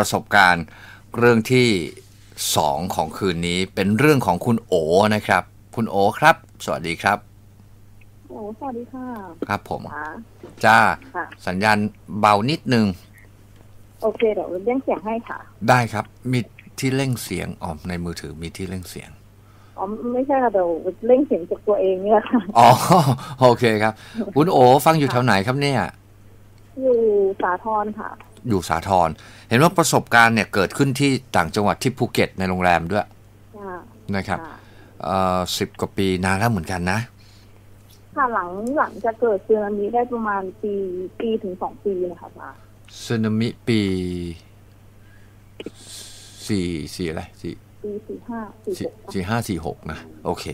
ประสบการณ์เรื่องที่สองของคืนนี้เป็นเรื่องของคุณโอนะครับ คุณโอครับ สวัสดีครับโอ้สวัสดีค่ะ ครับผมจ๋าจ้าค่ะสัญญาณเบานิดนึง โอเคเดี๋ยวเร่งเสียงให้ค่ะ ได้ครับ มีที่เร่งเสียงอ๋อในมือถือมีที่เร่งเสียงอ๋อไม่ใช่ค่ะเดี๋ยวเร่งเสียงจากตัวเองเนี่ยค่ะอ๋อโอเคครับ คุณโอ ฟังอยู่แถวไหนครับเนี่ย อยู่สาทรค่ะ อยู่สาทรเห็นว่าประสบการณ์เนี่ยเกิดขึ้นที่ต่างจังหวัดที่ภูเก็ตในโรงแรมด้วยค่ะนะครับค่ะเอ่อสิบกว่าปีนานแล้วเหมือนกันนะ ค่ะหลังหลังจะเกิดสึนามิได้ประมาณปีปีถึงสองปีนะคะป้าสึนามิปีสี่สี่อะไรสี่ปีสี่ห้าสี่สี่หกสี่ห้าสี่หกนะโอเค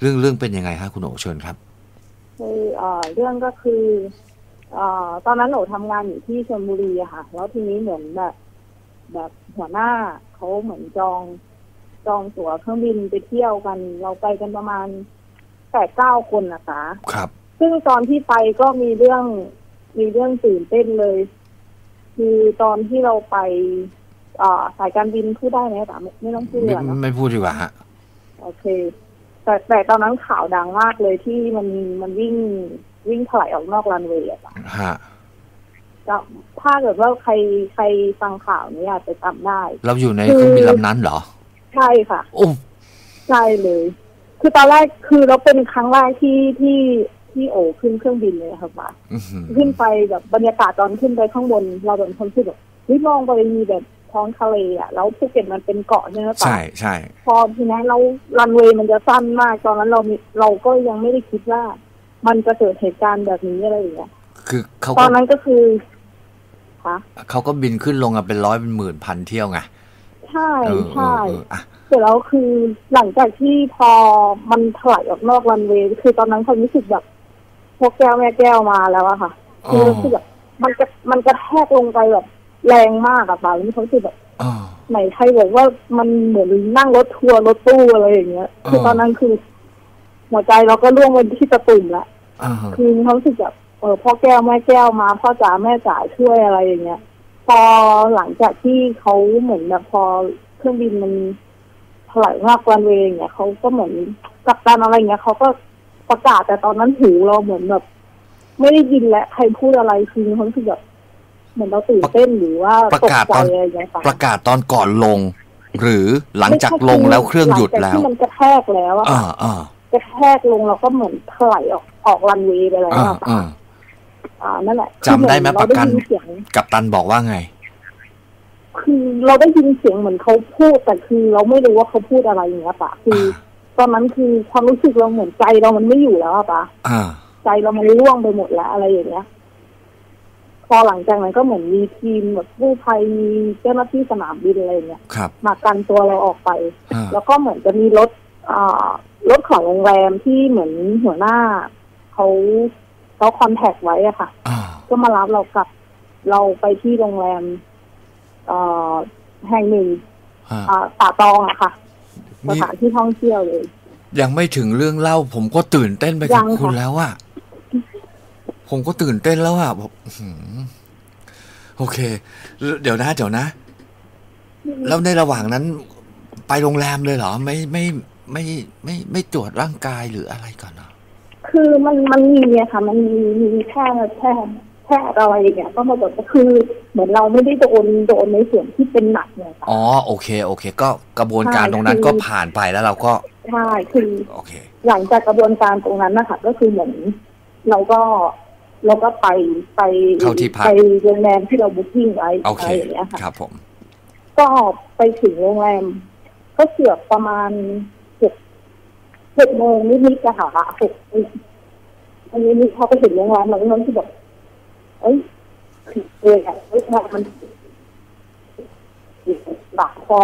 เรื่องเรื่องเป็นยังไงฮะคุณโอเชิญครับคือเอ่อเรื่องก็คือ เอ่อตอนนั้นหนูทำงานอยู่ที่ชลบุรีอะค่ะ แล้วทีนี้เหมือนแบบ แบบหัวหน้าเขาเหมือนจอง จองตั๋วเครื่องบินไปเที่ยวกัน เราไปกันประมาณแปดเก้าคนนะคะ ครับ ซึ่งตอนที่ไปก็มีเรื่องมีเรื่องตื่นเต้นเลย คือตอนที่เราไปอ่าสายการบินพูดได้ไหมแต่ไม่ไม่ต้องพูดไม่อะเนาะไม่พูดดีกว่าฮะ โอเค แต่แต่ตอนนั้นข่าวดังมากเลยที่มันมันวิ่ง วิ่งถลายออกนอกรันเวย์อะค่ะฮะก็ถ้าเกิดว่าใครใครฟังข่าวนี้อาจจะจำได้ เราอยู่ในเครื่องบินลำนั้นเหรอ ใช่ค่ะโอ้ใช่เลย คือตอนแรกคือเราเป็นครั้งแรกที่ที่ที่โอขึ้นเครื่องบินเลยค่ะป้าอื้อหือขึ้นไปแบบบรรยากาศตอนขึ้นไปข้างบน เราเป็นคนที่แบบเฮ้ยมองไปมีแบบท้องทะเลอะแล้วภูเก็ตมันเป็นเกาะใช่ไหมปะใช่ใช่พอทีนี้เรารันเวย์มันจะสั้นมากตอนนั้นเรามีเราก็ยังไม่ได้คิดว่า มันจะเกิดเหตุการณ์แบบนี้อะไรอย่างเงี้ยคือเขาตก็อนนั้นก็คือคะเขาก็บินขึ้นลงอะเป็นร้อยเป็นหมื่นพันเที่ยวไงใช่เออเอใช่อเอออะเสร็จแล้วคือหลังจากที่พอมันถลายออกนอกรันเวย์คือตอนนั้นความรู้สึกแบบพวกแก้วแม่แก้วมาแล้วอะค่ะคือรู้สึกแบบมันจะมันกระแทกลงไปแบบแรงมากอะป่ะแล้วมีความรู้สึกแบบอ๋อไหนใครบอกว่ามันเหมือนนั่งรถทัวร์รถตู้อะไรอย่างเงี้ย คือเออตอนนั้นคือ หัวใจเราก็ร่วงไปที่ตะตุ่มละอ่าคือมีความรู้สึกแบบเออพ่อแก้วแม่แก้วมา พ่อจ๋าแม่จ๋าช่วยอะไรอย่างเงี้ย พอหลังจากที่เขาเหมือนแบบพอเครื่องบินมันถลายมากรันเวย์อย่างเงี้ยเขาก็เหมือนกัปตันอะไรอย่างเงี้ยเขาก็ประกาศแต่ตอนนั้นหูเราเหมือนแบบ ไม่ได้ยินและใครพูดอะไรคือมีความรู้สึกแบบเหมือนเราตื่นเต้นหรือว่าประตกกาศใจตอนอะไรอย่างเงี้ยค่ะประกาศตอนก่อนลง หรือหลังจากลงแล้วเครื่องหยุดลังจากแล้วที่มันกระแทกแล้วอะอ่าค่ะอ่า กระแทกลงเราก็เหมือนถลายออกออกรันเวย์ไปแล้วอ่าอะค่ะอ่าอ่านั่นแหละจำได้ไหมคือเอประกันเราได้ยินเสียงกัปตันบอกว่าไง คือเราได้ยินเสียงเหมือนเขาพูดแต่คือเราไม่รู้ว่าเขาพูดอะไรอย่างเงี้ยปะคือตอนนั้นคือความรู้สึกเราเหมือนใจเรามันไม่อยู่แล้วอะปะอ่าใจเรามันร่วงไปหมดแล้วอะไรอย่างเงี้ย พอหลังจากนั้นก็เหมือนมีทีมแบบกู้ภัยมีเจ้าหน้าที่สนามบินอะไรอย่างเงี้ยครับมากันตัวเราออกไปอ่าแล้วก็เหมือนจะมีรถอ่า รถของโรงแรมที่เหมือนหัวหน้าเขาเขาคอนแทคไว้อะค่ะอ่าก็มารับเรากลับเราไปที่โรงแรมเอ่อแห่งหนึ่งอ่าอ่าป่าตองอะค่ะสนี่ถานที่ท่องเที่ยวเลย ยังไม่ถึงเรื่องเล่า ผมก็ตื่นเต้นไปยักับงคุณค่ะแล้วอะผมก็ตื่นเต้นแล้วอะบอกอื้อหือโอเค เดี๋ยวนะ เดี๋ยวนะ แล้วในระหว่างนั้น ไปโรงแรมเลยเหรอ ไม่ไม่ ไม่ไม่ไม่ตรวจร่างกายหรืออะไรก่อนเหรอคือมันมันมีอะค่ะ มันมีมีแค่แค่แค่อะไรอย่างเงี้ยก็มาบอกก็คือ เหมือนเราไม่ได้โดนโดนในส่วนที่เป็นหนักเนี่ยค่ะอ๋อโอเค โอเค ก็กระบวนการใช่ตรงนั้นคือก็ผ่านไปแล้วเราก็ใช่คือโอเค หลังจากกระบวนการตรงนั้นนะคะก็คือเหมือนเราก็เราก็ไปไปเข้าที่พักไปโรงแรมที่เราบุ๊กิ้งไว้โออะเคไรอย่างเงี้ยค่ะครับผม ก็ไปถึงโรงแรมก็เกือบประมาณ หกโมงนิดๆจะหาหกอันนี้นี่เขาไปถึงโรงแรมเราก็รู้สึกแบบเอ้ยผิดเลยอะเอ้ยมันบาดคอ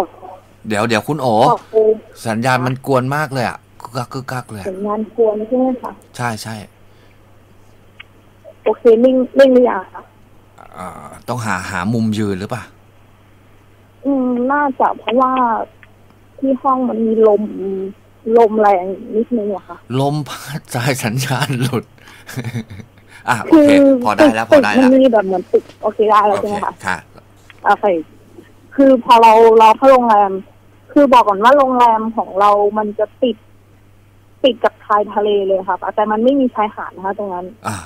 เดี๋ยวเดี๋ยวคุณโอคอเอสัญญาณมันกวนมากเลยอะกึกกักกึกกักเลยสัญญาณกวนใช่ไหมคะใช่ใช่โอเคนิ่งนิ่งหรือยังคะอ่า ต้องหาหามุมยืนหรือเปล่าอืมน่าจะเพราะว่าที่ห้องมันมีลม ลมแรงนิดนึงอะค่ะ ลมพัดสายสัญญาณหลุด อะโอคืเค พอได้แล้วพตึอกได้มัแล้วนมีแบบเหมือนตึกโอเคได้แล้วโอใช่เคไหมคะค่ะโอเคคือพอเราเราเข้าโรงแรม คือบอกก่อนว่าโรงแรมของเรามันจะติด ติดกับชายทะเลเลยค่ะแต่มันไม่มีชายหาดนะคะตรงนั้น อ่า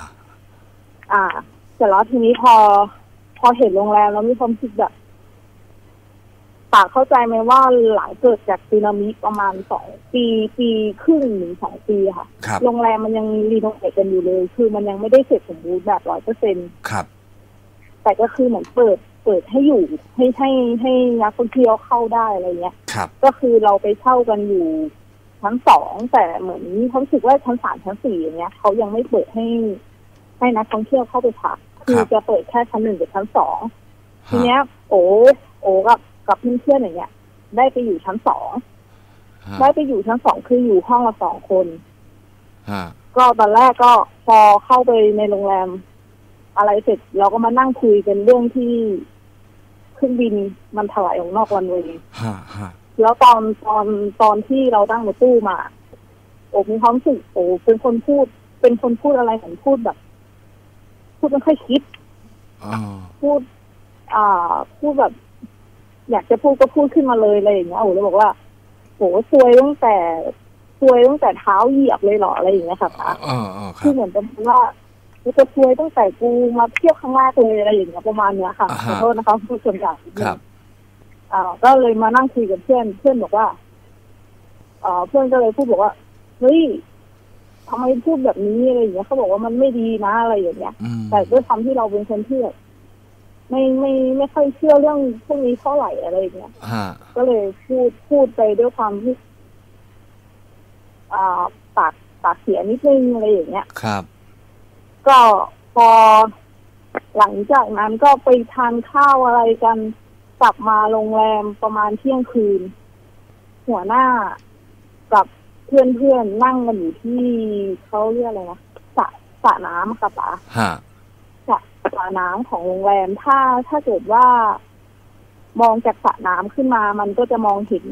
อ่าเสร็จแล้วทีนี้พอ พอเห็นโรงแรมแล้วมีความรู้สึกแบบ ปากเข้าใจไหมว่าหลังเกิดจากสึนามิประมาณสองปีปีครึ่งหรือสองปีค่ะ ครับ โรงแรมมันยังรีโนเวทกันอยู่เลย คือมันยังไม่ได้เสร็จสมบูรณ์แบบร้อยเปอร์เซ็นครับ แต่ก็คือเหมือนเปิดเปิดให้อยู่ให้ให้ให้นักท่องเที่ยวเข้าได้อะไรเงี้ย ครับ ก็คือเราไปเช่ากันอยู่ชั้นสองแต่เหมือนเขารู้สึกว่าชั้นสามชั้นสี่อย่างเงี้ยเขายังไม่เปิดให้ให้นักท่องเที่ยวเข้าไปพัก คือจะเปิดแค่ชั้นหนึ่งกับชั้นสองทีเนี้ย โอโอกับ กับเพื่อนๆอย่างเงี้ย ได้ไปอยู่ชั้นสองฮะได้ไปอยู่ชั้นสองคืออยู่ห้องละสองคนฮะก็ตอนแรกก็พอเข้าไปในโรงแรม อะไรเสร็จเราก็มานั่งคุยกันเรื่องที่เครื่องบินมันถลายออกนอกวันเวย์ฮะฮะแล้วตอนตอนตอนที่เราตั้งรถตู้มาโอ้มีความรู้สึกโอ้เป็นคนพูด เป็นคนพูดอะไรเหมือนพูดแบบ พูดไม่ค่อยคิดอ๋อพูด อ่า พูดแบบ อยากจะพูดก็พูดขึ้นมาเลยอะไรอย่างเงี้ยโอ้เลยบอกว่าโหซวยตั้งแต่ซวยตั้งแต่เท้าเหยียบเลยเหรออะไรอย่างเงี้ยค่ะป้าอ๋ออ๋อคคืรัอบเหมือนประมาณว่ากูจะซวยตั้งแต่กูมาเที่ยวครั้งแรกเลยอะไรอย่างเงี้ยประมาณเนี้ยค่ะอ่าขฮะอโทษนะคะพูดส่วนใหญ่ครับอ่าก็เลยมานั่งคุยกับเพื่อนเพื่อนบอกว่าอ่าเพื่อนก็เลยพูดบอกว่าเฮ้ยทำไมพูดแบบนี้อะไรอย่างเงี้ยเขาบอกว่ามันไม่ดีนะอะไรอย่างเงี้ยอืมแต่ด้วยความที่เราเป็นคนที่แบบ ไม่ไม่ไม่ค่อยเชื่อเรื่องพวกนี้เท่าไหร่อะไรอย่างเงี้ยฮะก็เลยพูดพูดไปด้วยความที่อ่าปากปากเสียนิดนึงอะไรอย่างเงี้ย ครับ ก็พอหลังจากนั้นก็ไปทานข้าวอะไรกันกลับมาโรงแรมประมาณเที่ยงคืน หัวหน้ากับเพื่อนเพื่อนๆนั่งกันอยู่ที่เขาเรียกอะไรนะสระสระน้ำอะค่ะป๋าฮะสระส ระน้ำของโรงแรม ถ้าถ้าเกิดว่า มองจากสระน้ำขึ้นมา มันก็จะมองเห็น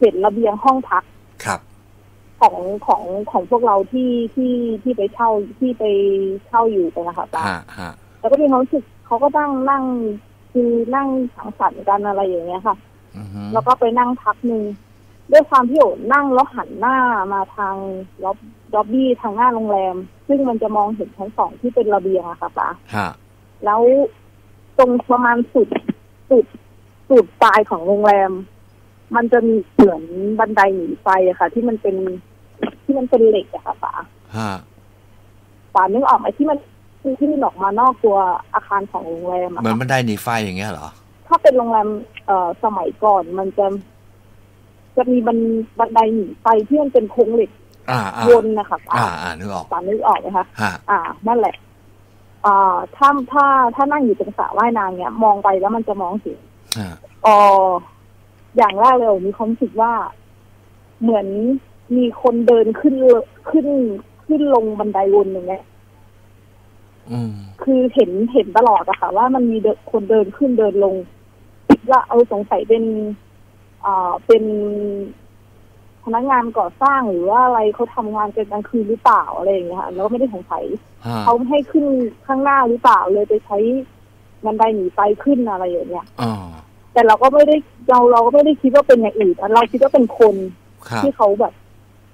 เห็นระเบียงห้องพักครับของของของพวกเราที่ที่ที่ไปเช่าที่ไปเช่าอยู่กันนะคะป้าฮะฮะแล้วก็มีความรู้สึกเขาก็นั่งนั่งคือนั่งสังสรรค์กันอะไรอย่างเงี้ยค่ะอือฮึแล้วก็ไปนั่งพักหนึ่งด้วยความที่โอนั่งแล้วหันหน้ามาทางล็อบล็อบบี้ทางหน้าโรงแรม ซึ่งมันจะมองเห็นชั้นสองที่เป็นระเบียงอะค่ะป้าฮะแล้วตรงประมาณสุดสุดสุดปลายของโรงแรม มันจะมีเหมือนบันไดหนีไฟอะค่ะ ที่มันเป็นที่มันเป็นเหล็กอะค่ะป๋าฮะป๋านึกออกไหมที่มันที่มันออกมานอกตัวอาคารของโรงแรมอะเหมือนค่ะบันไดหนีไฟอย่างเงี้ยเหรอถ้าเป็นโรงแรมเอ่อสมัยก่อนมันจะจะมีบันบันไดหนีไฟที่มันเป็นโครงเหล็กอ่าอ่า วนนะคะป๋าอ่าอ่านึกออกป๋านึกออกไหมคะฮะอ่า นั่นแหละอ่าถ้าถ้าถ้านั่งอยู่ตรงสระว่ายน้ำเนี้ยมองไปแล้วมันจะมองเห็นฮะอ๋ออย่างแรกเลยผมมีความรู้สึกว่า เหมือนมีคนเดินขึ้นเลขึ้นขึ้นลงบันไดวนอย่างเงี้ยอืมคือเห็นเห็นตลอดอะค่ะ ว่ามันมีเดินคนเดินขึ้นเดินลงคิดว่าเอาสงสัยเป็นอ่าเป็น พนักงานก่อสร้างหรือว่าอะไรเขาทำงานกันกลางคืนหรือเปล่าอะไรอย่างเงี้ยค่ะแล้วก็ไม่ได้สงสัยฮะเขาให้ขึ้นข้างหน้าหรือเปล่าเลยไปใช้บันไดหนีไฟขึ้นอะไรอย่างเงี้ยอ๋อแต่เราก็ไม่ได้เราเราก็ไม่ได้คิดว่าเป็นอย่างอื่นเราคิดว่าเป็นคนครับที่เขาแบบ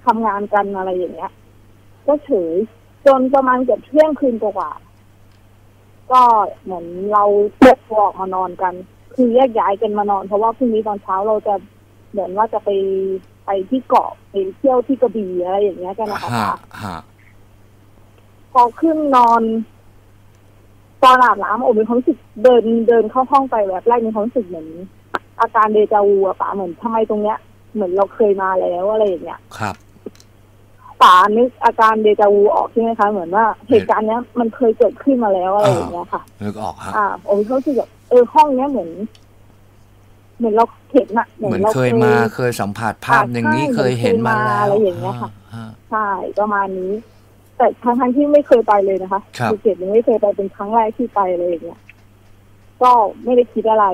ทำงานกันอะไรอย่างเงี้ย ก็เฉยจนประมาณเกือบเที่ยงคืนกว่าๆก็เหมือนเราเลิกตัวออกมานอนกัน คือแยกย้ายกันมานอน เพราะว่าพรุ่งนี้ตอนเช้าเราจะเหมือนว่าจะไป ไปที่เกาะไปเที่ยวที่กระบี่อะไรอย่างเงี้ยกันนะคะฮะฮะพอขึ้นนอนตอนอาบน้ำโอ้มีความรู้สึกเดินเดินเข้าห้องไปแบบแรกมีความรู้สึกเหมือนอาการเดจาวูอะป๋าเหมือนทำไมตรงเนี้ย เหมือนเราเคยมาแล้วอะไรอย่างเงี้ยครับป๋านึกอาการเดจาวูออกใช่ไหมคะเหมือนว่าเหตุการณ์เนี้ยมันเคยเกิดขึ้นมาแล้วอะไรอย่างเงี้ยค่ะนึกออกฮะอ่าโอ้มีความรู้สึกแบบเออห้องเนี้ยเหมือน เหมือนเราเห็นอะเหมือนเราเคยมาเคยสัมผัสภาพอย่างนี้อ่าใช่เคยเห็นมาแล้วอะไรอย่างเงี้ยค่ะฮะใช่ประมาณนี้ แต่ทั้งทั้งๆที่ไม่เคยไปเลยนะคะครับภูเก็ตยังไม่เคยไปเป็นครั้งแรกที่ไปเลยอย่างเงี้ยก็ไม่ได้คิดอะไร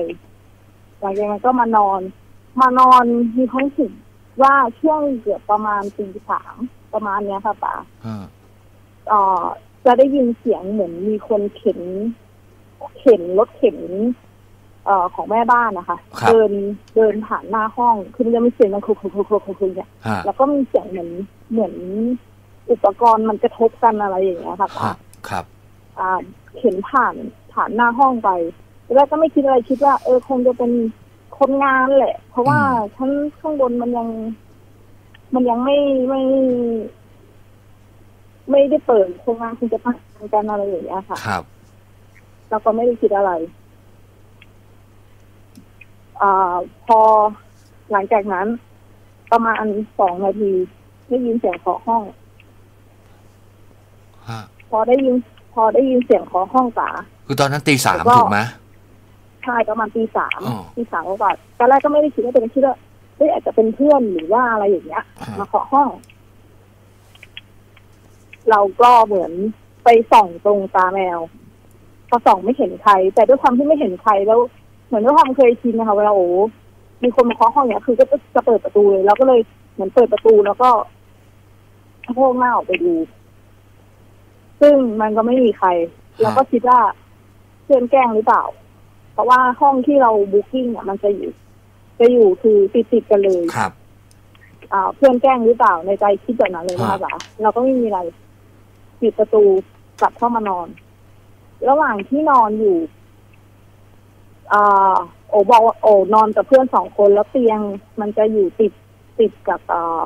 หลังจากนั้นก็มานอน มานอนมีความรู้สึกว่าช่วงเกือบประมาณตีสามประมาณเนี้ยค่ะป๋าฮะเอ่อจะได้ยินเสียงเหมือนมีคนเข็น เข็นรถเข็น เอ่อของแม่บ้านนะคะครับเดินเดินผ่านหน้าห้องคือมันจะมีเสียงมันคลุกคลุกคลุกคลุกคลุกเนี่ยฮะ แล้วก็มีเสียงเหมือนเหมือนอุปกรณ์มันกระทบกันอะไรอย่างเงี้ยค่ะฮะครับอ่าเห็นผ่านผ่านหน้าห้องไปแล้วก็ไม่คิดอะไรคิดว่า เออคงจะเป็นคนงานแหละ เพราะว่าอืมชั้นข้างบนมันยัง มันยังไม่ไม่ ไม่ได้เปิดโครงงานคงจะพักกันอะไรอย่างเงี้ยค่ะ ครับ เราก็ไม่ได้คิดอะไร อ่าพอหลังจากนั้น ประมาณสองนาทีได้ยินเสียงเคาะห้อง ฮะ พอได้ยิน พอได้ยินเสียงเคาะห้องจ๋า คือตอนนั้นตีสามแล้วก็ ถูกไหม ใช่ประมาณตีสามอ๋อตีสามกว่าตอนแรกก็ไม่ได้คิดว่าเป็นคิดว่าเฮ้ยอาจจะเป็นเพื่อนหรือว่าอะไรอย่างเงี้ยฮะมาเคาะห้อง เราก็เหมือนไปส่องตรงตาแมวพอส่องไม่เห็นใคร แต่ด้วยความที่ไม่เห็นใครแล้ว เหมือนด้วยความเคยชินนะคะเวลาโอ้มีคนมาเคาะห้องเนี้ยคือก็จะเปิดประตูเลยเราก็เลยเหมือนเปิดประตูแล้วก็ชะโงกหน้าออกไปดู ซึ่งมันก็ไม่มีใครเราก็คิดว่าเพื่อนแกล้งหรือเปล่า เพราะว่าห้องที่เราบุ๊กิ้งอะมันจะอยู่ จะอยู่คือติดติดๆกันเลยครับอ่าเพื่อนแกล้งหรือเปล่าในใจคิดแบบนั้นเลยนะคะฮะจ๋าเราก็ไม่มีอะไรปิดประตูกลับเข้ามานอน ระหว่างที่นอนอยู่อ่า โอบอกว่าโอนอนกับเพื่อนสองคนแล้วเตียง มันจะอยู่ติดติดกับอ่า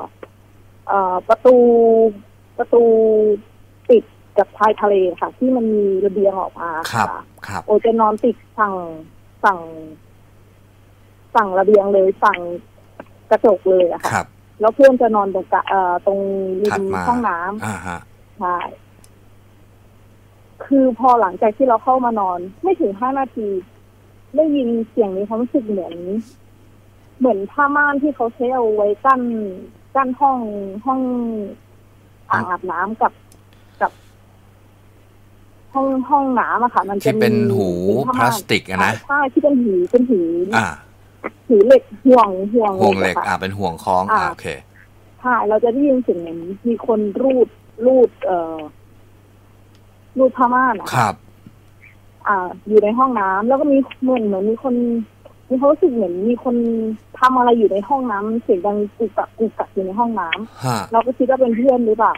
อ่าประตูประตูติดกับชายทะเลค่ะ ที่มันมีระเบียงออกมาครับค่ะครับโอจะนอนติดฝั่งฝั่งฝั่งระเบียงเลยฝั่งกระจกเลยอะคค่ะรับ แล้วเพื่อนจะนอนตรงกะเอ่อตรงริถัดมมาห้องน้ำอ่าฮะใช่คือพอหลังจากที่เราเข้ามานอน ไม่ถึงห้านาที ได้ยินเสียงนี้ความรู้สึกเหมือน เหมือนผ้าม่านที่เขาใช้เอาไว้กั้นกั้นห้องห้องอ่างอาบน้ำกับกับ ห้องห้องน้ำอะค่ะ มันจะที่มีเป็นหูผ้พลาสติกอะนะใช่ที่เป็นหูเป็นหูอ่าหูเหล็กห่วงห่วงห่วงเหล็กอะอ่าค่ะเป็นห่วงคล้องอ่าอ่าโอเคใช่เราจะได้ยินเสียงเหมือนมีคนรูดรูด เอ่อรูดผ้าม่านอะครับ อ่า อยู่ในห้องน้ำแล้วก็มีเหมือนเหมือนมีคนมีความรู้สึกเหมือนมีคนทำอะไรอยู่ในห้องน้ำเสียงดังกุกกักกุกกักอยู่ในห้องน้ำฮะเราก็คิดว่าเป็นเพื่อนหรือเปล่า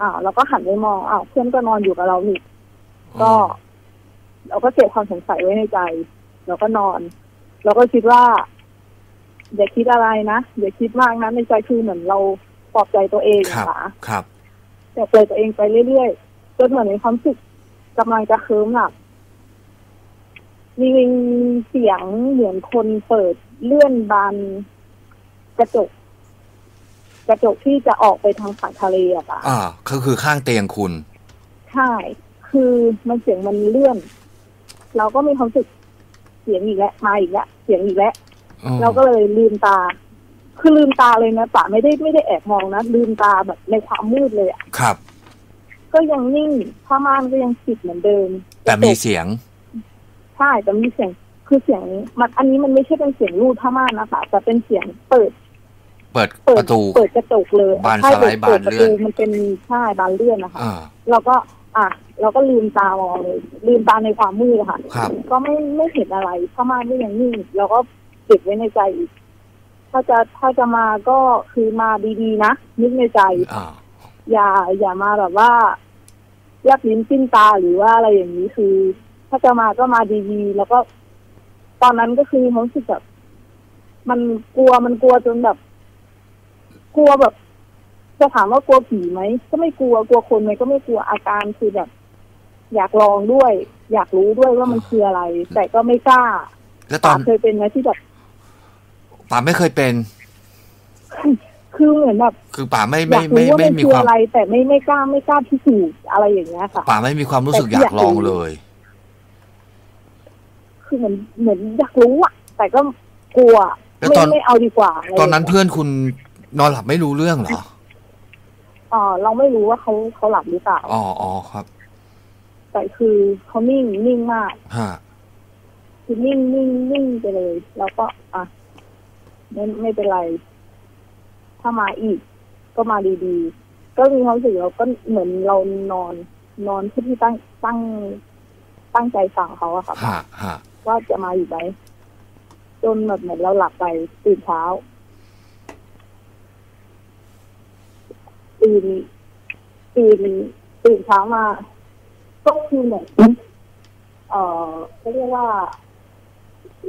อ่าเราก็หันไปมองอ้าวเพื่อนก็นอนอยู่กับเรานี่ก็ เราก็เก็บความสงสัยไว้ในใจ เราก็นอน เราก็คิดว่า อย่าคิดอะไรนะอย่าคิดมากนะในใจคือเหมือนเราปลอบใจตัวเองครับนะคะครับแต่เปลยตัวเองไปเรื่อยๆจนเหมือนในความรู้สึกกำลังจะเคิมหลับ มีเสียงเหมือนคนเปิดเลื่อนบานกระจก กระจกที่จะออกไปทางฝั่งทะเลอะค่ะอ่าก็คือข้างเตียงคุณ ใช่ คือมันเสียงมันเลื่อน เราก็มีความรู้สึกเสียงอีกแล้วมาอีกแล้วเสียงอีกแล้วอืมเราก็เลยลืมตา คือลืมตาเลยนะป่าไม่ได้ไม่ได้แอบมองนะลืมตาแบบในความมืดเลยอะครับ ก็ยังนิ่งผ้าม่านก็ยังปิดเหมือนเดิม แต่มีเสียง ใช่แต่มีเสียงคือเสียงมันอันนี้มันไม่ใช่เป็นเสียงรูดผ้าม่านนะคะแต่เป็นเสียงเปิด เปิดเปิปดระตูเปิดกระจกเลยบานใช่สไลด์ปิดบานเลื่อนปิดประตูมันเป็นใช่บานเลื่อนนะคะอ่าเราก็ อะเราก็ลืมตามองเลยลืมตาในความมืดอะค่ะครับก็ไม่ไม่เห็นอะไรผ้าม่านก็ยังนิ่งเราก็เก็บไว้ในใจอีกถ้าจะถ้าจะมาก็คือมาดีๆนะนึกในใจอ่าอย่าอย่ามาแบบว่าแยบลิ้นจิ้นตาหรือว่าอะไรอย่างนี้คือ ถ้าจะมาก็มาดีๆ แล้วก็ ตอนนั้นก็คือมันรู้สึกแบบ มันกลัวมันกลัวจนแบบ กลัวแบบ จะถามว่ากลัวผีไหมก็ไม่กลัวกลัวคนไหมก็ไม่กลัวอาการคือแบบ อยากลองด้วย อยากรู้ด้วยว่ามันคืออะไร แต่ก็ไม่กล้าแล้วตอนป๋าเคยเป็นไหมที่แบบป่าไม่เคยเป็น คือเหมือนแบบ คือป่าไม่อไม่ยากไม่รู้ว่าไม่มันมีคือความอะไร แต่ไม่ไม่กล้าไม่กล้าพิสูจน์อะไรอย่างเงี้ยค่ะป่าไม่มีความรู้สึกแต่อยากลองอยากรู้เลย คือเหมือนเหมือนอยากรู้อะแต่ก็กลัวแล้วไม่ตอน ไม่เอาดีกว่าะไรตอนนั้นย่างงี้ยเพื่อนคุณนอนหลับไม่รู้เรื่องเหรออ๋อเราไม่รู้ว่าเขาเขาหลับหรือเปล่า อ๋ออ๋อครับแต่คือเขานิ่งนิ่งมาก ฮะคือนิ่งนิ่งนิ่งไปเลยแล้วก็ อะไม่ไม่เป็นไร ถ้ามาอีก ก็มาดีๆ ก็มีความรู้สึกเราก็เหมือนเรานอน นอนที่ที่ตั้งตั้งตั้งใจฟังเขาอะค่ะ ฮะฮะ วว่าจะมาอยู่ไหมจนแบบเหมือนเราหลับไปตื่นเช้าตื่นตื่นตื่นเช้ามาก็คือเหมือนเอ่อเขาเรียกว่า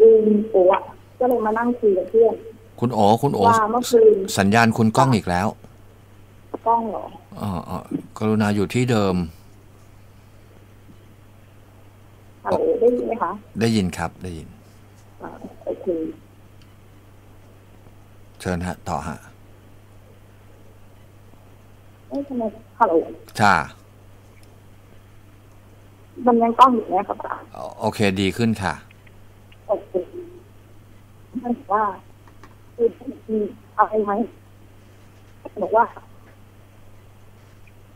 ลืมตัวอะก็เลยมานั่งคุยกับเพื่อนคุณโอคุณโอว่าเมื่อคืนสัญญาณคุณกล้องอีกแล้ว กล้องเหรอเออเออกรุณาอยู่ที่เดิม ฮัลโหลได้ยินไหม คะ ได้ยินครับได้ยินอ่าโอเคเชิญฮะ ต่อฮะเอ้ยทำไมฮัลโหลจ้ามันยังกล้องอยู่ไหมครับโอเคดีขึ้นค่ะโอเคมันบอกว่าคือมีอะไรไหมบอกว่า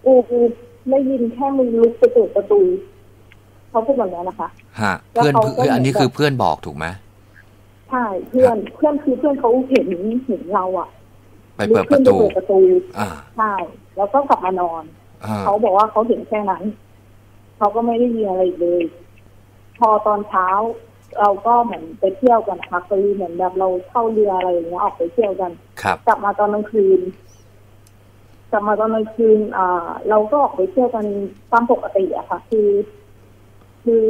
กูกูได้ยินแค่มึงลุกไปเปิดประตู เขาพูดแบบนี้นะคะฮะแล้วเพื่อนเขาก็คืออันนี้เหมือนคือเพื่อนบอกถูกไหมใช่เพื่อนเพื่อนคือเพื่อนเขาเห็นเห็นเราอะไปเปิดประตูลุกขึ้นไเปิดประตูอ่าใช่แล้วก็กลับมานอนอ่าเขาบอกว่าเขาเห็นแค่นั้นเขาก็ไม่ได้ยินอะไรอีกเลย พอตอนเช้า เราก็เหมือนไปเที่ยวกันนะคะคือเหมือนแบบเราเข้าเรืออะไรอย่างเงี้ยออกไปเที่ยวกันครับกลับมาตอนกลางคืนกลับมาตอนกลางคืนอ่า เราก็ออกไปเที่ยวกันตามปกติอะค่ะ คือ คือ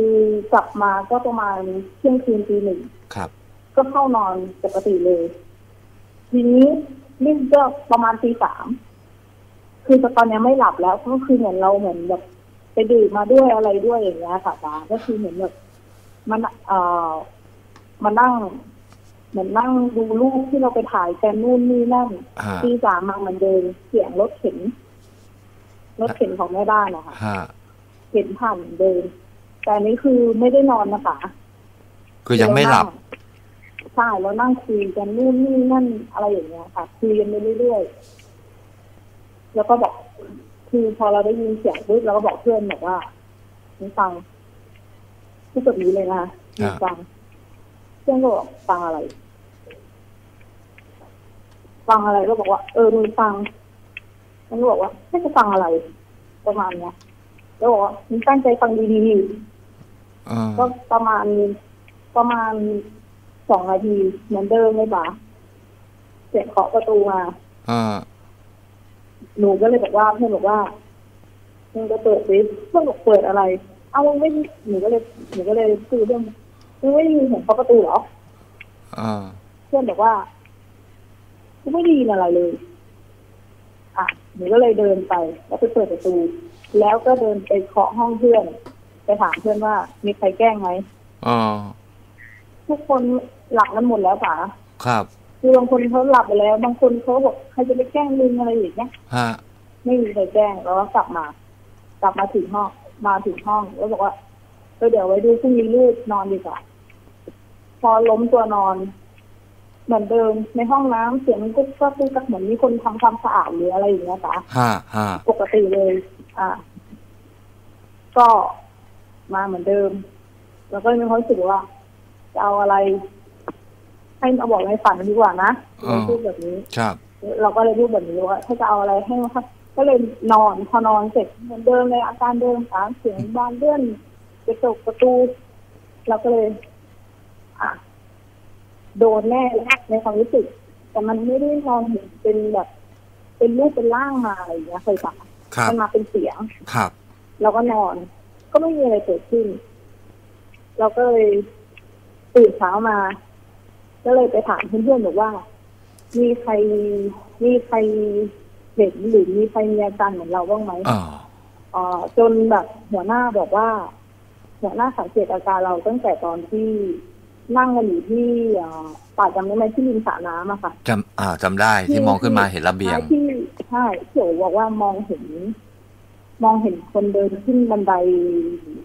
กลับมาก็ประมาณเที่ยงคืนตีหนึ่งครับ ก็เข้านอนปกติเลย ทีนี้นี่ก็ประมาณตีสามคือตอนนี้ไม่หลับแล้วก็คือเหมือนเราเหมือนแบบไปดื่มมาด้วยอะไรด้วยอย่างเงี้ยค่ะตาก็คือเหมือนแบบมันเอ่อมานั่ง เหมือนนั่งดูรูปที่เราไปถ่ายกันนู่นนี่นั่นฮะตีสามมาเหมือนเดิมเสียงรถเข็นรถเข็นของแม่บ้านนะคะฮะเข็นผ่านเหมือนเดิม แต่อันนี้คือไม่ได้นอนนะคะคือยังไม่หลับใช่แล้วนั่งคุยกันนู่นนี่นั่นอะไรอย่างเงี้ยค่ะคุยกันไปเรื่อยๆแล้วก็บอกคือพอเราได้ยินเสียงปุ๊บเราก็บอกเพื่อนบอกว่ามึงฟังพูดแบบนี้เลยนะมึงฟังเพื่อนก็บอกฟังอะไร ฟังอะไรก็บอกว่า เออมึงฟังมันก็บอกว่าไม่จะฟังอะไร ประมาณเนี้ยแล้วบอกว่ามึงตั้งใจฟังดีๆอ่า ก็ประมาณประมาณสองนาทีเหมือนเดิมเลยป่ะเสียงเคาะประตูมาอ่าหนูก็เลยบอกว่าเพื่อนบอกว่ามึงจะเปิดซิเพื่อนบอกเปิดอะไร เอามึงไม่หนูก็เลยหนูก็เลยคุยเรื่องมึงไม่ได้ยินเสียงเคาะประตูเหรออ่าเพื่อนบอกว่ากูไม่ได้ยินอะไรเลย อะหนูก็เลยเดินไป แล้วไปเปิดประตู แล้วก็เดินไปเคาะห้องเพื่อน ไปถามเพื่อนว่ามีใครแกล้งไหมอ่าทุกคนหลับกันหมดแล้วป่ะครับคือบางคนเขาหลับไปแล้ว บางคนเขาบอกใครจะไปแกล้งลุงอะไรอย่างเงี้ยฮะไม่มีใครแกล้งแล้วก็กลับมา กลับมาถึงห้องมาถึงห้องแล้วบอกว่าเออเดี๋ยวไว้ดูพรุ่งนี้ลูกนอนดีกว่าพอล้มตัวนอน เหมือนเดิมในห้องน้ำเสียงกุ๊กกักกุ๊กกักเหมือนมีคนทำความสะอาดหรืออะไรอย่างเงี้ยจ้ะฮะฮะปกติเลย อ่า ก็ มาเหมือนเดิม แล้วก็มีความรู้สึกว่าจะเอาอะไร ให้มาบอกในฝันดีกว่านะเราพูดแบบนี้ครับ เราก็เลยพูดแบบนี้ว่าถ้าจะเอาอะไรให้เขาก็เลยนอนพอนอนเสร็จเหมือนเดิมเลยอาการเดิมสามเสียงบานเลื่อนกระจกประตู เราก็เลยอะโดนแน่แล้วในความรู้สึก แต่มันไม่ได้นอนเห็นเป็นแบบ เป็นรูปเป็นร่างมาอะไรอย่างเงี้ยเคยปะครับมันมาเป็นเสียงครับเราก็นอน ก็ไม่มีอะไรเกิดขึ้น เราก็เลยตื่นเช้ามา ก็เลยไปถามเพื่อนๆบอกว่า มีใครมีใครเห็นหรือมีใครมีอาการเหมือนเราบ้างไหมอ่าเอ่อจนแบบหัวหน้าบอกว่า หัวหน้าสังเกตอาการเราตั้งแต่ตอนที่นั่งกันอยู่ที่เอ่อป่าจำได้ไหมที่ริมสระน้ำอะค่ะจำอ่าจำได้ที่มองขึ้นมาเห็นระเบียงใช่ที่ใช่ที่โอบอกว่ามองเห็น มองเห็นคนเดินขึ้นบันได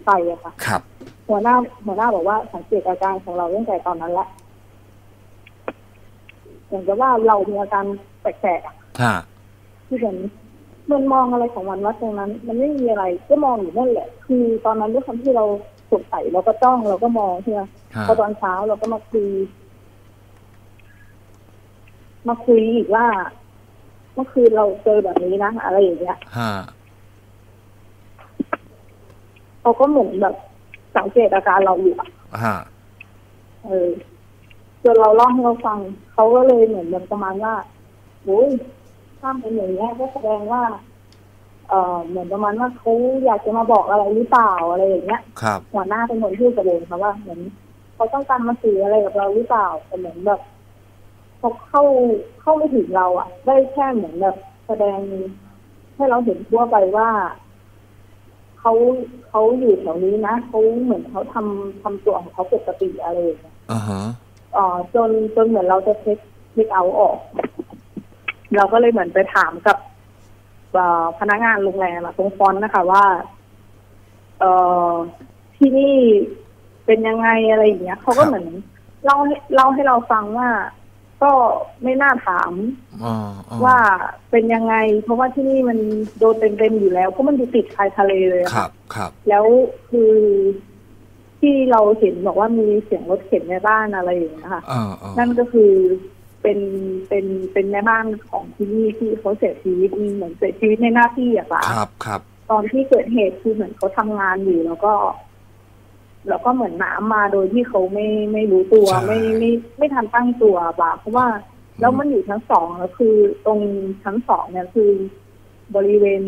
ไฟอะค่ะ ครับ หัวหน้าหัวหน้าบอกว่าสังเกตอาการของเราตั้งแต่ตอนนั้นแหละอย่างกับว่าเรามีอาการแปลกๆอะฮะที่เหมือนมันมองอะไรของมันว่าตรงนั้น มันไม่มีอะไรก็มองอยู่นั่นแหละ คือตอนนั้นด้วยความที่เราสงสัยเราก็จ้องเราก็มองใช่ไหมฮะพอตอนเช้าเราก็มาคุยมาคุยอีกว่าเมื่อคืนเราเจอแบบนี้นะ อะไรอย่างเงี้ยฮะ เขาก็เหมือนแบบสังเกตอาการเราอยู่อะฮะเออจนเราเล่าให้เขาฟัง เขาก็เลยเหมือนแบบประมาณว่าโอ้ยถ้าเป็นอย่างนี้ยก็แสดงว่า เออเหมือนประมาณว่าเขาอยากจะมาบอกอะไรหรือเปล่าอะไรอย่างเงี้ยครับหัวหน้าเป็นคนพูดกับเองค่ะว่าเหมือนเขาต้องการมาสื่ออะไรกับเราหรือเปล่าแต่เหมือนแบบเขาเข้าเข้าไม่ถึงเราอะได้แค่เหมือนแบบแสดงให้เราเห็นทั่วไปว่า เขาเขาอยู่แถวนี้นะเขาเหมือนเขาทำทำตัวของเขาปกติอะไรอย่างเงี้ยอ่าฮะอ่าจนจนเหมือนเราจะเช็คเช็คเอาท์ออก เราก็เลยเหมือนไปถามกับอ่าพนักงานโรงแรมอะตรงฟอนต์นะคะว่า เอ่อที่นี่เป็นยังไงอะไรอย่างเงี้ยเขาก็เหมือนเล่าให้เล่าให้เราฟังว่า ก็ไม่น่าถามอ่าอ่ว่าเป็นยังไง เพราะว่าที่นี่มันโดนเต็มๆอยู่แล้วเพราะมันอยู่ติดชายทะเลเลยอะครับครับแล้วคือที่เราเห็นบอกว่ามีเสียงรถเข็นในบ้านอะไรอย่างเงี้ยค่ะอ่าอ่านั่นก็คือเป็นเป็นเป็นแม่บ้านของที่นี่ที่เขาเสียชีวิตเหมือนเสียชีวิตในหน้าที่อะค่ะครับครับ ตอนที่เกิดเหตุคือเหมือนเขาทำงานอยู่แล้วก็ แล้วก็เหมือนน้ำมาโดยที่เขาไม่ไม่รู้ตัวใช่ ไม่ไม่ไม่ทันตั้งตัวป่ะเพราะว่าแล้วมันอยู่ชั้นสองแล้วคือตรงชั้นสองเนี่ยคือบริเวณ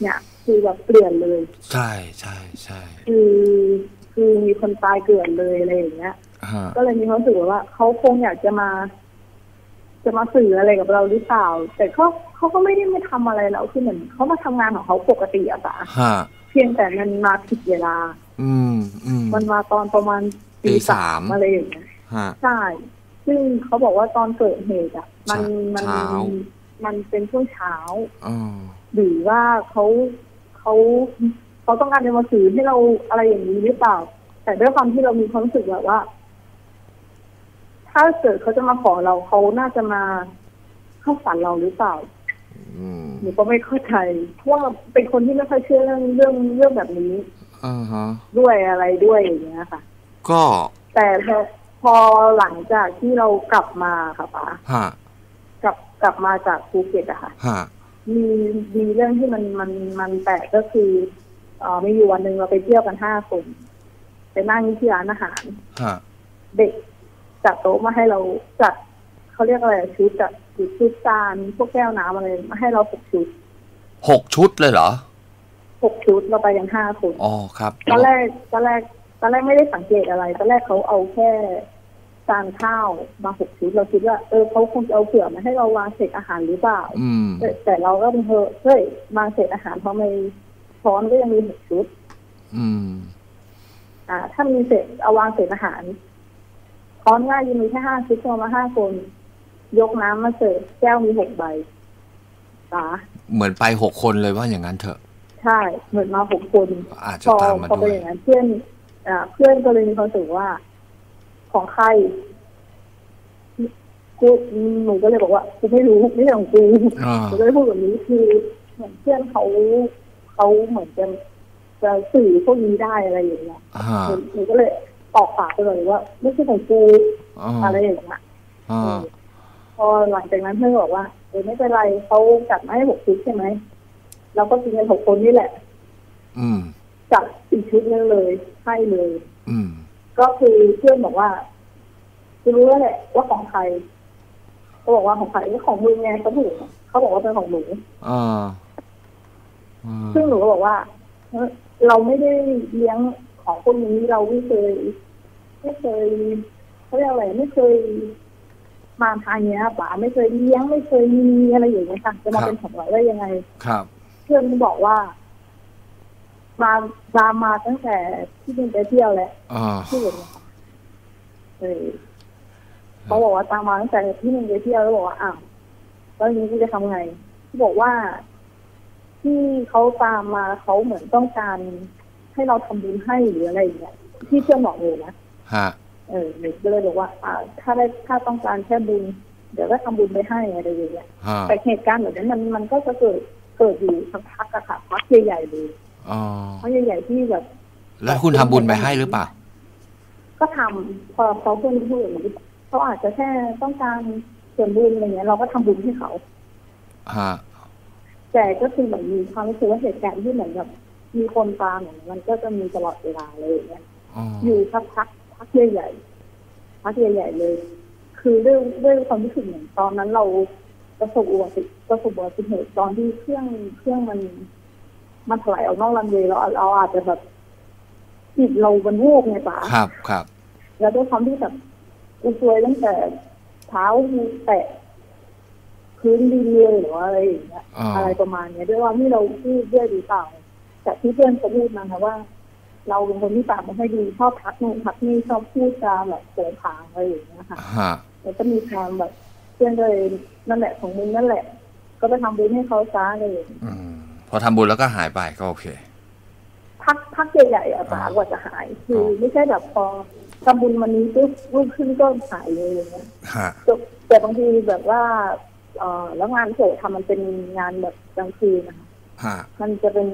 เนี่ยคือแบบเปลี่ยนเลย ใช่ใช่ใช่คือคือมีคนตายเกลื่อนเลยอะไรอย่างเงี้ย ฮะก็เลยมีความรู้สึกว่าเขาคงอยากจะมา จะมาสื่ออะไรกับเราหรือเปล่า แต่เขาเขาก็ไม่ได้ไม่ทำอะไรเราคือเหมือนเขามาทำงานของเขาปกติอะค่ะฮะเพียงแต่มันมาผิดเวลา อืมอืมมันมาตอนประมาณตีสามอะไรอย่างเงี้ยฮะใช่ ซึ่งเขาบอกว่าตอนเกิดเหตุอะ มันมันเช้ามันเป็นช่วงเช้าอ๋อหรือว่าเขาเขาเขาต้องการจะมาสื่อให้เราอะไรอย่างนี้หรือเปล่า แต่ด้วยความที่เรามีความรู้สึกแบบว่า ถ้าเกิดเขาจะมาขอเราเขาน่าจะมาเข้าฝันเราหรือเปล่าอืมหนูก็ไม่เข้าใจเพราะว่าเป็นคนที่ไม่ค่อยเชื่อเรื่องเรื่องเรื่องแบบนี้ อ่าฮะด้วยอะไรด้วยอย่างเงี้ยค่ะ ก็แต่พอพอหลังจากที่เรากลับมาค่ะป๋าฮะกลับกลับมาจากภูเก็ตอะค่ะฮะมีมีเรื่องที่มันมันมันแปลกก็คือเอ่อมีอยู่วันหนึ่งเราไปเที่ยวกันห้าคนไปนั่งที่ร้านอาหารฮะเด็กจัดโต๊ะมาให้เราจัดเขาเรียกอะไรอะชุดจัดชุดจานพวกแก้วน้ำอะไรมาให้เราหกชุดหกชุดเลยเหรอ หกชุดเราไปกันห้าคนอ๋อครับตอนแรกตอนแรกตอนแรกไม่ได้สังเกตอะไรตอนแรกเขาเอาแค่จานข้าวมาหกชุดเราคิดว่าเออเขาคงจะเอาเผื่อมาให้เราวางเศษอาหารหรือเปล่าอืมแต่แต่เราก็เป็นเธอเฮ้ยวางเศษอาหารเพราะไม่ช้อนก็ยังมีหกชุด อืม อ่า ถ้ามีเศษเอาวางเศษอาหารช้อนง่ายยังมีแค่ห้าชุดเอามาห้าคน ยกน้ำมาเสิร์ฟแก้วมีหกใบตาเหมือนไปหกคนเลยว่าอย่างนั้นเถอะ ใช่เหมือนมาหกคนอาจจะพอตามมาพอด้เป็วนยอย่างนั้นเพื่อนอ่าเพื่อนก็เลยมีความรู้สึกว่า ของใครกูหนูก็เลยบอกว่ากูไม่รู้ไม่ใช่ของกูอ่าหนูก็เลยพูดแบบนี้คือเหมือนเพื่อนเขาเขาเหมือนจะจะสื่อพวกนี้ได้อะไรอย่างเงี้ยฮะหนูหนูก็เลยออกปากไปเลยว่า ไม่ใช่ของกูอ่าอะไรอย่างเงี้ย อ่าพอหลังจากนั้นเพื่อนบอกว่าเออไม่เป็นไรเขาจัดมาให้หกชุดใช่ไหม เราก็กินกันหกคนนี่แหละ อืมจัดอีกชุดนึงเลยให้เลย อืม ก็คือเพื่อนบอกว่าจะรู้แล้วแหละว่าของใครเขาบอกว่าของใครก็ของมึงไงเขาถูกเขาบอกว่าเป็นของหนูอ่าอ่าซึ่งหนูก็บอกว่าเฮ้ยเราไม่ได้เลี้ยงของพวกนี้เราไม่เคย ไม่เคยเขาเรียกอะไรไม่เคย มาทางเนี้ยป๋าไม่เคยเลี้ยงไม่เคยมีอะไรอย่างเงี้ยค่ะจะมาเป็นของเราได้ยังไง ครับ เพื่อนก็บอกว่า มามามาตั้งแต่ที่เป็นไปเที่ยวแหละอ่าที่อื่นนะคะเออเขาบอกว่าตามมาตั้งแต่ที่หนึ่งไปเที่ยวแล้วบอกว่าอ้าวแล้วอย่างนี้กูจะทำไงเขาบอกว่า ที่เขาตามมาเขาเหมือนต้องการ ให้เราทำบุญให้หรืออะไรอย่างเงี้ยที่เชื่อบอกเลยนะฮะเออหนูก็เลยบอกว่า อ่า ถ้าได้ถ้าต้องการแค่บุญ เดี๋ยวก็ทำบุญไปให้อะไรอย่างเงี้ยฮะแต่เหตุการณ์แบบนี้มันมันก็จะเกิด เกิดอยู่สักพักอะค่ะพักใหญ่ๆเลยอ๋อพักใหญ่ๆที่แบบ แล้วคุณทำบุญไปให้หรือเปล่า ก็ทำพอเขาเพื่อนพูดอย่างนี้เขาอาจจะแค่ต้องการส่วนบุญอะไรเงี้ยเราก็ทำบุญให้เขาฮะแต่ก็คือเหมือนมีความรู้สึกว่าเหตุการณ์ที่เหมือนแบบมีคนตามอย่างเงี้ยมันก็จะมีตลอดเวลาเลยอย่างเงี้ยอ๋ออยู่สักพักพักใหญ่พักใหญ่ๆเลย คือด้วยด้วยความรู้สึกเหมือนตอนนั้นเรา ประสบอุบัติประสบอุบัติเหตุตอนที่เครื่องเครื่องมัน มันถลายออกนอกรันเวย์แล้วเราอาจจะแบบจิตเราบนโวกไงป๋าครับครับแล้วด้วยความที่แบบอุซวยตั้งแต่เท้าแตะพื้นดินเลยหรือว่าอะไรอย่างเงี้ยอ่าอะไรประมาณเนี้ยด้วยว่าที่เราพูดด้วยหรือเปล่าแต่ที่เพื่อนเขาพูดมาค่ะว่า เราเป็นคนที่ปากไม่ค่อยดีชอบทักนู่นทักนี่ชอบพูดจาแบบโผงผางอะไรอย่างเงี้ยค่ะฮะแล้วก็มีความแบบ เพื่อนก็เลยนั่นแหละของมึงนั่นแหละ ก็ไปทำบุญให้เขาซะเลยอืมพอทำบุญแล้วก็หายไปก็โอเค พักพักใหญ่ๆอะป๋ากว่าจะหาย คือออไม่ใช่แบบพอทำบุญวันนี้ปุ๊บรูปขึ้นก็หายเลยอย่างเงี้ยฮะแต่แต่บางทีแบบว่าเออแล้วงานโสดทำมันเป็นงานแบบกลางคืนนะคะฮะมันจะเป็น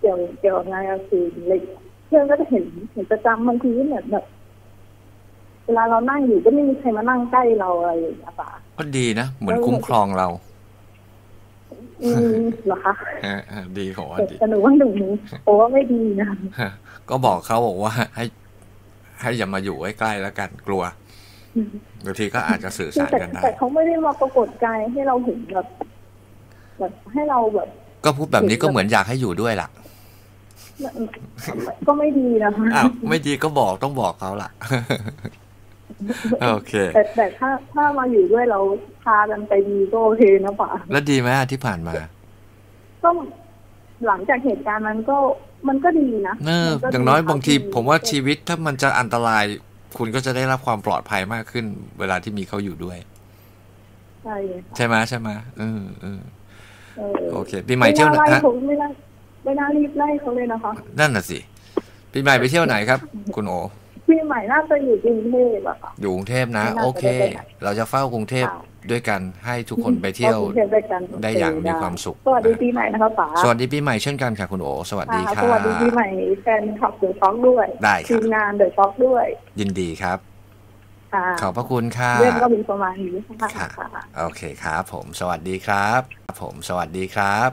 เกี่ยวเกี่ยวกับงานกลางคืนเลยเพื่อนก็จะเห็นเห็นประจำบางทีก็แบบแบบ เวลาเรานั่งอยู่ก็ไม่มีใครมานั่งใกล้เราอะไรอย่างเงี้ยป่ะก็ดีนะ เหมือนคุ้มครองเรา อืมเหรอคะฮะฮะดีผมว่าแต่ดีแต่หนูว่าหนูโอ้ว่าไม่ดีนะฮะก็บอกเขาบอกว่าให้ ให้อย่ามาอยู่ใกล้ๆแล้วกันกลัวบางทีก็อาจจะสื่อสารแต่กันได้แต่เขาไม่ได้มาปรากฏกายให้เราเห็นแบบแบบให้เราแบบ ก็พูดแบบนี้ก็เหมือนอยากให้อยู่ด้วยล่ะก็ไม่ดีนะคะอ้าวไม่ดีก็บอกต้องบอกเขาล่ะ โอเค แต่แต่ถ้าถ้ามาอยู่ด้วยเราพากันไปดีก็โอเคนะป่ะแล้วดีไหมอะที่ผ่านมา ก็หลังจากเหตุการณ์นั้นก็มันก็ดีนะเออมัก็อย่างน้อยดีบางทีดีผมว่าชีวิตถ้ามันจะอันตราย คุณก็จะได้รับความปลอดภัยมากขึ้น เวลาที่มีเขาอยู่ด้วย ใช่ใช่ไหมใช่ไหมเออเออเออโอเคปีใหม่เที่ยวไหนไม่น่าไล่ฮะเขาไม่น่าไม่น่ารีบไล่เขาเลยนะคะ นั่นน่ะสิปีใหม่ไปเที่ยวไหนครับ คุณโอ พี่ใหม่น่าจะอยู่กรุงเทพอะค่ะ อยู่กรุงเทพนะไม่น่าจะโอเคได้ไปไหนเราจะเฝ้ากรุงเทพค่ะด้วยกันให้ทุกคนไปเที่ยวกรุงเทพด้วยกันได้อย่างมีความสุข สวัสดีปีใหม่นะคะป๋าสวัสดีปีใหม่เช่นกันค่ะคุณโอ สวัสดีค่ะค่ะสวัสดีปีใหม่แฟนขับเดอะช็อกด้วยได้ครับทีมงานเดอะช็อกด้วย ยินดีครับค่ะขอบพระคุณค่ะเรื่องก็มีประมาณนี้ค่ะค่ะค่ะ โอเคครับ ผม สวัสดีครับ ผม สวัสดีครับ